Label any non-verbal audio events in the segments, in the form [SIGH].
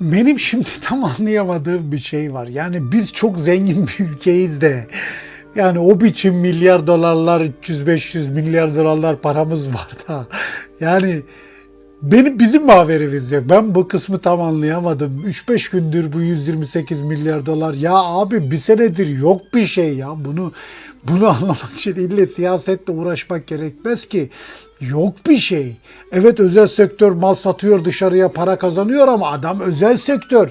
Benim şimdi [LAUGHS] tam anlayamadığım bir şey var. Yani biz çok zengin bir ülkeyiz de yani o biçim milyar dolarlar, 300-500 milyar dolarlar paramız var da yani benim bizim mi haberimiz yok? Ben bu kısmı tam anlayamadım. 3-5 gündür bu 128 milyar dolar. Ya abi bir senedir yok bir şey ya. Bunu bunu [LAUGHS] anlamak için ille siyasetle uğraşmak gerekmez ki. Yok bir şey. Evet özel sektör mal satıyor dışarıya para kazanıyor ama adam özel sektör.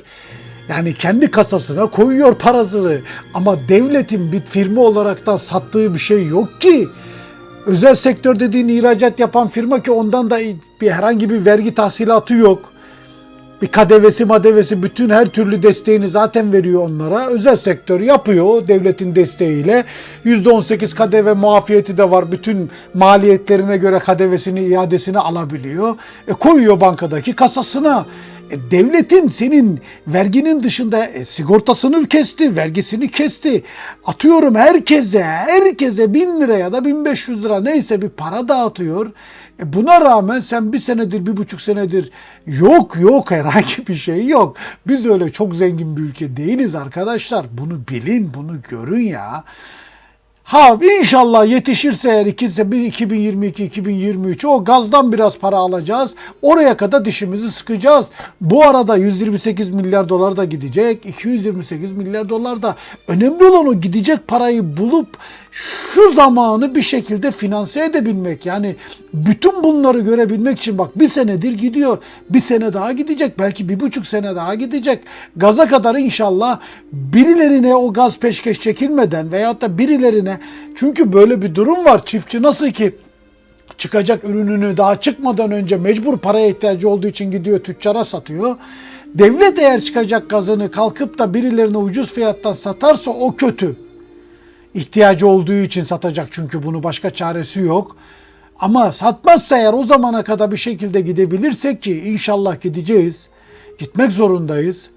Yani kendi kasasına koyuyor parasını. Ama devletin bir firma olarak da sattığı bir şey yok ki. Özel sektör dediğin ihracat yapan firma ki ondan da bir herhangi bir vergi tahsilatı yok. Bir kadevesi madevesi bütün her türlü desteğini zaten veriyor onlara. Özel sektör yapıyor devletin desteğiyle. %18 kadeve muafiyeti de var. Bütün maliyetlerine göre kadevesini, iadesini alabiliyor. E, koyuyor bankadaki kasasına. E, devletin senin verginin dışında e, sigortasını kesti, vergisini kesti. Atıyorum herkese, herkese bin lira ya da 1500 lira neyse bir para dağıtıyor. E buna rağmen sen bir senedir, bir buçuk senedir yok yok [LAUGHS] herhangi bir şey yok. Biz öyle çok zengin bir ülke değiliz arkadaşlar. Bunu bilin, bunu görün ya. Ha inşallah yetişirse eğer ikisi 2022-2023 o gazdan biraz para alacağız. Oraya kadar dişimizi sıkacağız. Bu arada 128 milyar dolar da gidecek. 228 milyar dolar da. Önemli olan o gidecek parayı bulup şu zamanı bir şekilde finanse edebilmek. Yani bütün bunları görebilmek için bak bir senedir gidiyor. Bir sene daha gidecek. Belki bir buçuk sene daha gidecek. Gaza kadar inşallah birilerine o gaz peşkeş çekilmeden veyahut da birilerine çünkü böyle bir durum var. Çiftçi nasıl ki çıkacak ürününü daha çıkmadan önce mecbur paraya ihtiyacı olduğu için gidiyor tüccara satıyor. Devlet eğer çıkacak gazını kalkıp da birilerine ucuz fiyattan satarsa o kötü. İhtiyacı olduğu için satacak çünkü bunu başka çaresi yok. Ama satmazsa eğer o zamana kadar bir şekilde gidebilirsek ki inşallah gideceğiz. Gitmek zorundayız.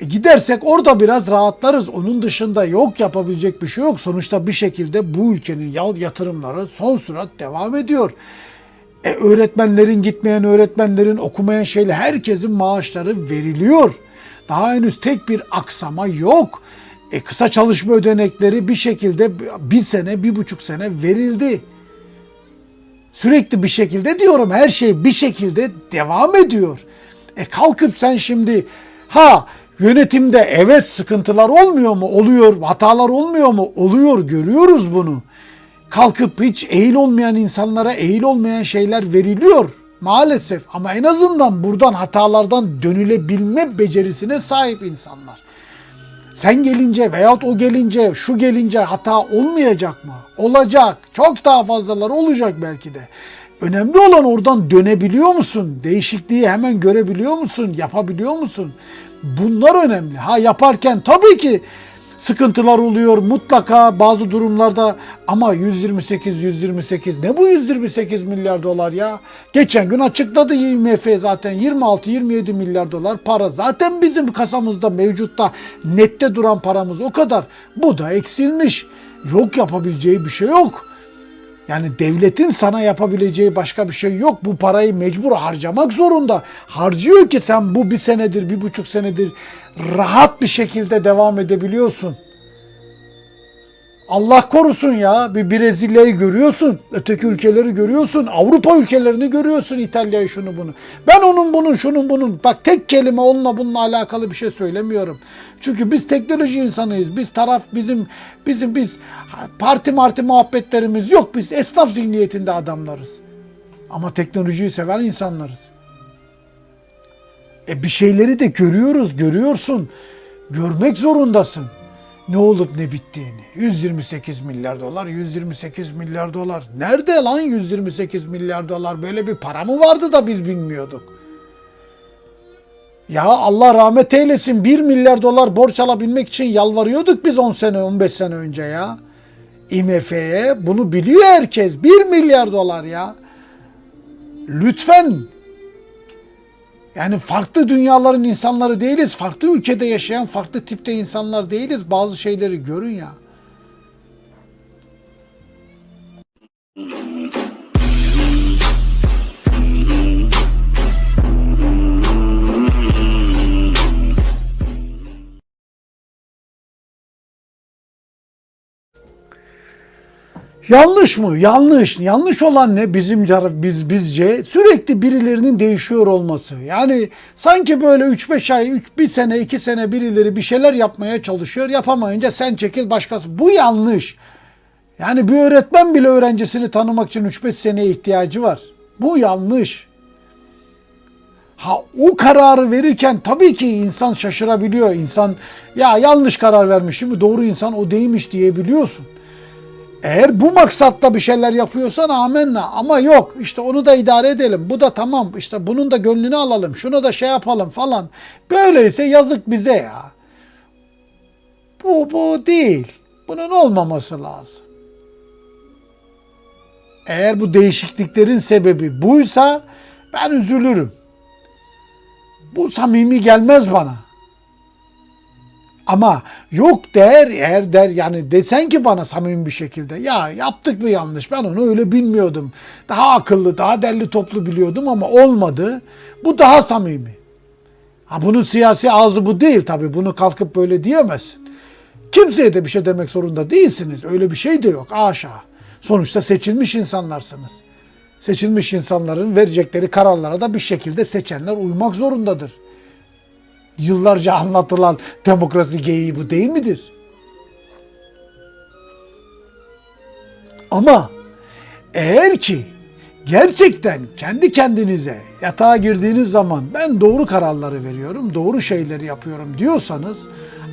E gidersek orada biraz rahatlarız. Onun dışında yok yapabilecek bir şey yok. Sonuçta bir şekilde bu ülkenin yatırımları son sürat devam ediyor. E, öğretmenlerin gitmeyen öğretmenlerin okumayan şeyle herkesin maaşları veriliyor. Daha henüz tek bir aksama yok. E, kısa çalışma ödenekleri bir şekilde bir sene, bir buçuk sene verildi. Sürekli bir şekilde diyorum her şey bir şekilde devam ediyor. E kalkıp sen şimdi ha yönetimde evet sıkıntılar olmuyor mu? Oluyor. Hatalar olmuyor mu? Oluyor. Görüyoruz bunu. Kalkıp hiç eğil olmayan insanlara eğil olmayan şeyler veriliyor maalesef. Ama en azından buradan hatalardan dönülebilme becerisine sahip insanlar. Sen gelince veyahut o gelince, şu gelince hata olmayacak mı? Olacak. Çok daha fazlalar olacak belki de. Önemli olan oradan dönebiliyor musun? Değişikliği hemen görebiliyor musun? Yapabiliyor musun? Bunlar önemli. Ha yaparken tabii ki sıkıntılar oluyor mutlaka bazı durumlarda ama 128 128 ne bu 128 milyar dolar ya? Geçen gün açıkladı IMF zaten 26 27 milyar dolar para zaten bizim kasamızda mevcutta nette duran paramız o kadar. Bu da eksilmiş. Yok yapabileceği bir şey yok. Yani devletin sana yapabileceği başka bir şey yok. Bu parayı mecbur harcamak zorunda. Harcıyor ki sen bu bir senedir, bir buçuk senedir rahat bir şekilde devam edebiliyorsun. Allah korusun ya. Bir Brezilya'yı görüyorsun. Öteki ülkeleri görüyorsun. Avrupa ülkelerini görüyorsun. İtalya'yı şunu bunu. Ben onun bunun şunun bunun. Bak tek kelime onunla bununla alakalı bir şey söylemiyorum. Çünkü biz teknoloji insanıyız. Biz taraf bizim bizim biz parti marti muhabbetlerimiz yok. Biz esnaf zihniyetinde adamlarız. Ama teknolojiyi seven insanlarız. E bir şeyleri de görüyoruz, görüyorsun. Görmek zorundasın. Ne olup ne bittiğini. 128 milyar dolar, 128 milyar dolar. Nerede lan 128 milyar dolar? Böyle bir para mı vardı da biz bilmiyorduk? Ya Allah rahmet eylesin 1 milyar dolar borç alabilmek için yalvarıyorduk biz 10 sene 15 sene önce ya. IMF'ye bunu biliyor herkes. 1 milyar dolar ya. Lütfen yani farklı dünyaların insanları değiliz. Farklı ülkede yaşayan farklı tipte insanlar değiliz. Bazı şeyleri görün ya. Yanlış mı? Yanlış. Yanlış olan ne? Bizim biz bizce sürekli birilerinin değişiyor olması. Yani sanki böyle 3-5 ay, 3 bir sene, 2 sene birileri bir şeyler yapmaya çalışıyor. Yapamayınca sen çekil başkası. Bu yanlış. Yani bir öğretmen bile öğrencisini tanımak için 3-5 seneye ihtiyacı var. Bu yanlış. Ha o kararı verirken tabii ki insan şaşırabiliyor. İnsan ya yanlış karar vermişim, doğru insan o değilmiş diyebiliyorsun. Eğer bu maksatla bir şeyler yapıyorsan amenna ama yok işte onu da idare edelim. Bu da tamam işte bunun da gönlünü alalım. Şunu da şey yapalım falan. Böyleyse yazık bize ya. Bu bu değil. Bunun olmaması lazım. Eğer bu değişikliklerin sebebi buysa ben üzülürüm. Bu samimi gelmez bana. Ama yok der eğer der yani desen ki bana samimi bir şekilde ya yaptık mı yanlış ben onu öyle bilmiyordum. Daha akıllı daha derli toplu biliyordum ama olmadı. Bu daha samimi. Ha bunun siyasi ağzı bu değil tabii bunu kalkıp böyle diyemezsin. Kimseye de bir şey demek zorunda değilsiniz. Öyle bir şey de yok aşağı. Sonuçta seçilmiş insanlarsınız. Seçilmiş insanların verecekleri kararlara da bir şekilde seçenler uymak zorundadır yıllarca anlatılan demokrasi geyiği bu değil midir? Ama eğer ki gerçekten kendi kendinize yatağa girdiğiniz zaman ben doğru kararları veriyorum, doğru şeyleri yapıyorum diyorsanız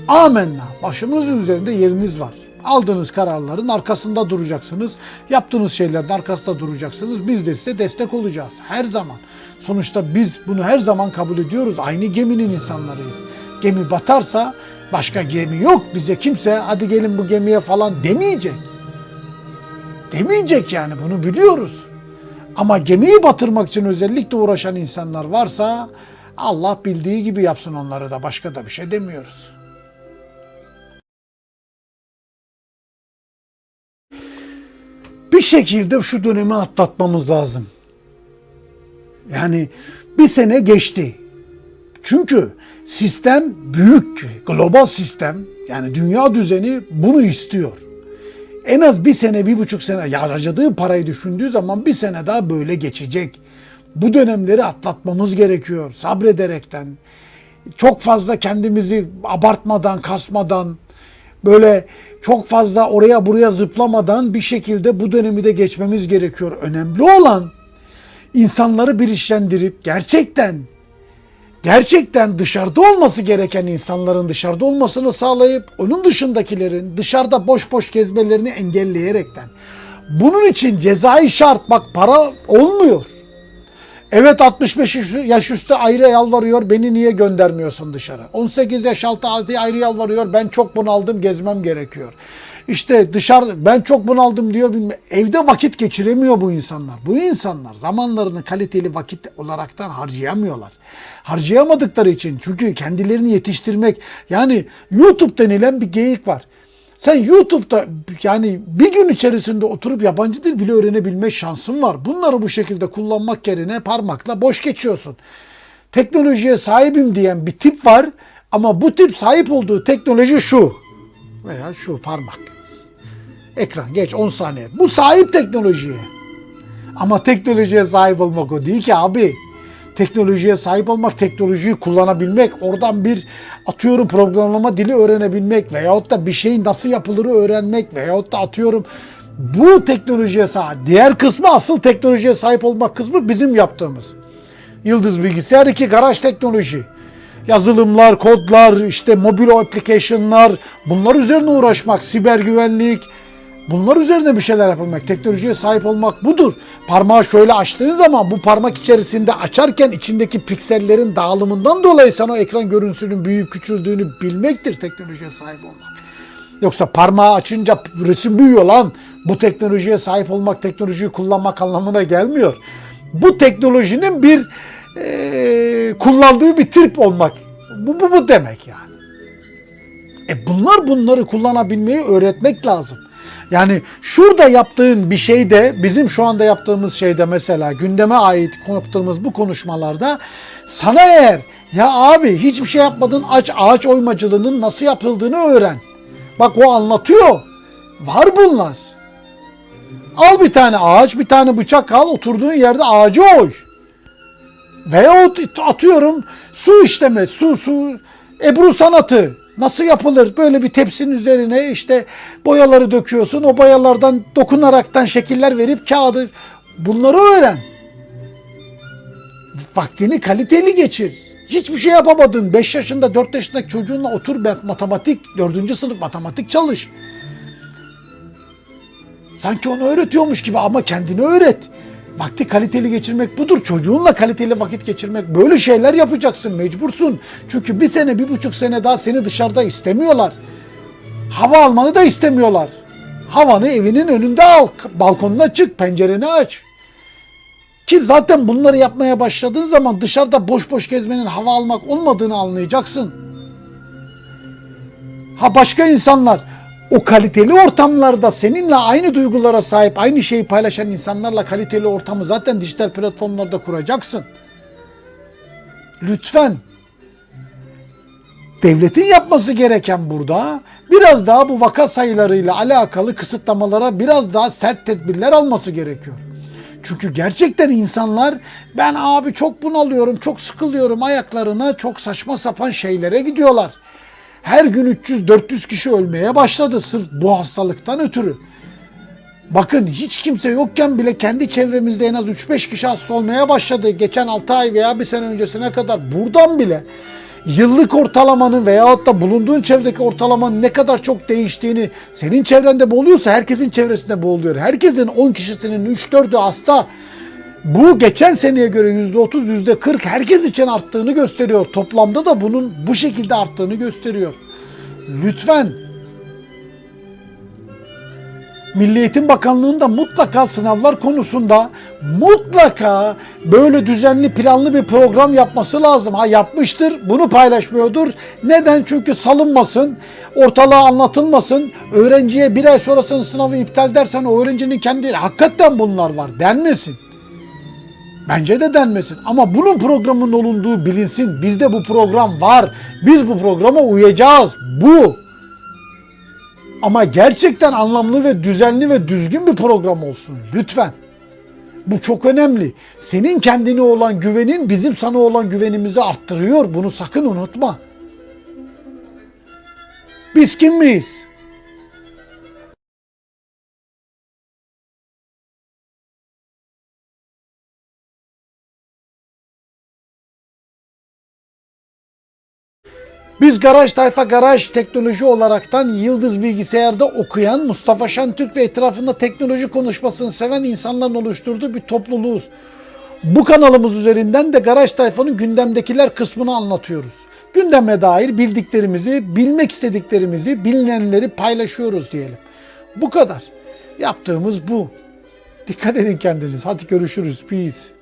amenna başımızın üzerinde yeriniz var. Aldığınız kararların arkasında duracaksınız. Yaptığınız şeylerin arkasında duracaksınız. Biz de size destek olacağız her zaman. Sonuçta biz bunu her zaman kabul ediyoruz. Aynı geminin insanlarıyız. Gemi batarsa başka gemi yok. Bize kimse hadi gelin bu gemiye falan demeyecek. Demeyecek yani bunu biliyoruz. Ama gemiyi batırmak için özellikle uğraşan insanlar varsa Allah bildiği gibi yapsın onları da başka da bir şey demiyoruz. Bir şekilde şu dönemi atlatmamız lazım. Yani bir sene geçti. Çünkü sistem büyük, global sistem yani dünya düzeni bunu istiyor. En az bir sene, bir buçuk sene harcadığı parayı düşündüğü zaman bir sene daha böyle geçecek. Bu dönemleri atlatmamız gerekiyor sabrederekten. Çok fazla kendimizi abartmadan, kasmadan, böyle çok fazla oraya buraya zıplamadan bir şekilde bu dönemi de geçmemiz gerekiyor. Önemli olan insanları bilinçlendirip gerçekten gerçekten dışarıda olması gereken insanların dışarıda olmasını sağlayıp onun dışındakilerin dışarıda boş boş gezmelerini engelleyerekten. Bunun için cezai şart bak para olmuyor. Evet 65 yaş üstü ayrı yalvarıyor beni niye göndermiyorsun dışarı? 18 yaş altı ayrı yalvarıyor ben çok bunaldım gezmem gerekiyor. İşte dışarı ben çok bunaldım diyor bilme. Evde vakit geçiremiyor bu insanlar. Bu insanlar zamanlarını kaliteli vakit olaraktan harcayamıyorlar. Harcayamadıkları için çünkü kendilerini yetiştirmek yani YouTube denilen bir geyik var. Sen YouTube'da yani bir gün içerisinde oturup yabancı dil bile öğrenebilme şansın var. Bunları bu şekilde kullanmak yerine parmakla boş geçiyorsun. Teknolojiye sahibim diyen bir tip var ama bu tip sahip olduğu teknoloji şu veya şu parmak. Ekran geç 10 saniye. Bu sahip teknolojiye. Ama teknolojiye sahip olmak o değil ki abi. Teknolojiye sahip olmak, teknolojiyi kullanabilmek, oradan bir atıyorum programlama dili öğrenebilmek veyahut da bir şeyin nasıl yapılırı öğrenmek veyahut da atıyorum bu teknolojiye sahip. Diğer kısmı asıl teknolojiye sahip olmak kısmı bizim yaptığımız. Yıldız Bilgisayar 2 garaj teknoloji. Yazılımlar, kodlar, işte mobil application'lar bunlar üzerine uğraşmak, siber güvenlik, Bunlar üzerine bir şeyler yapılmak, teknolojiye sahip olmak budur. Parmağı şöyle açtığın zaman bu parmak içerisinde açarken içindeki piksellerin dağılımından dolayı sana o ekran görüntüsünün büyüyüp küçüldüğünü bilmektir teknolojiye sahip olmak. Yoksa parmağı açınca resim büyüyor lan. Bu teknolojiye sahip olmak, teknolojiyi kullanmak anlamına gelmiyor. Bu teknolojinin bir e, kullandığı bir trip olmak. Bu, bu, bu demek yani. E bunlar bunları kullanabilmeyi öğretmek lazım. Yani şurada yaptığın bir şeyde bizim şu anda yaptığımız şeyde mesela gündeme ait yaptığımız bu konuşmalarda sana eğer ya abi hiçbir şey yapmadın aç ağaç oymacılığının nasıl yapıldığını öğren. Bak o anlatıyor. Var bunlar. Al bir tane ağaç, bir tane bıçak al, oturduğun yerde ağacı oy. Veyahut atıyorum su işleme, su, su, ebru sanatı. Nasıl yapılır? Böyle bir tepsinin üzerine işte boyaları döküyorsun. O boyalardan dokunaraktan şekiller verip kağıdı. Bunları öğren. Vaktini kaliteli geçir. Hiçbir şey yapamadın. 5 yaşında 4 yaşındaki çocuğunla otur matematik, 4. sınıf matematik çalış. Sanki onu öğretiyormuş gibi ama kendini öğret. Vakti kaliteli geçirmek budur. Çocuğunla kaliteli vakit geçirmek. Böyle şeyler yapacaksın mecbursun. Çünkü bir sene, bir buçuk sene daha seni dışarıda istemiyorlar. Hava almanı da istemiyorlar. Havanı evinin önünde al. Balkonuna çık, pencereni aç. Ki zaten bunları yapmaya başladığın zaman dışarıda boş boş gezmenin hava almak olmadığını anlayacaksın. Ha başka insanlar o kaliteli ortamlarda seninle aynı duygulara sahip, aynı şeyi paylaşan insanlarla kaliteli ortamı zaten dijital platformlarda kuracaksın. Lütfen devletin yapması gereken burada biraz daha bu vaka sayılarıyla alakalı kısıtlamalara biraz daha sert tedbirler alması gerekiyor. Çünkü gerçekten insanlar ben abi çok bunalıyorum, çok sıkılıyorum ayaklarına çok saçma sapan şeylere gidiyorlar. Her gün 300-400 kişi ölmeye başladı sırf bu hastalıktan ötürü. Bakın hiç kimse yokken bile kendi çevremizde en az 3-5 kişi hasta olmaya başladı. Geçen 6 ay veya bir sene öncesine kadar buradan bile yıllık ortalamanın veyahut da bulunduğun çevredeki ortalamanın ne kadar çok değiştiğini senin çevrende bu oluyorsa herkesin çevresinde bu oluyor. Herkesin 10 kişisinin 3-4'ü hasta. Bu geçen seneye göre %30, %40 herkes için arttığını gösteriyor. Toplamda da bunun bu şekilde arttığını gösteriyor. Lütfen Milli Eğitim Bakanlığı'nda mutlaka sınavlar konusunda mutlaka böyle düzenli planlı bir program yapması lazım. Ha yapmıştır, bunu paylaşmıyordur. Neden? Çünkü salınmasın, ortalığa anlatılmasın. Öğrenciye bir ay sonrasının sınavı iptal dersen o öğrencinin kendi hakikaten bunlar var denmesin. Bence de denmesin. Ama bunun programın olunduğu bilinsin. Bizde bu program var. Biz bu programa uyacağız. Bu. Ama gerçekten anlamlı ve düzenli ve düzgün bir program olsun. Lütfen. Bu çok önemli. Senin kendine olan güvenin bizim sana olan güvenimizi arttırıyor. Bunu sakın unutma. Biz kim miyiz? Biz Garaj Tayfa Garaj teknoloji olaraktan Yıldız Bilgisayar'da okuyan Mustafa Şentürk ve etrafında teknoloji konuşmasını seven insanların oluşturduğu bir topluluğuz. Bu kanalımız üzerinden de Garaj Tayfa'nın gündemdekiler kısmını anlatıyoruz. Gündeme dair bildiklerimizi, bilmek istediklerimizi, bilinenleri paylaşıyoruz diyelim. Bu kadar. Yaptığımız bu. Dikkat edin kendiniz. Hadi görüşürüz. Peace.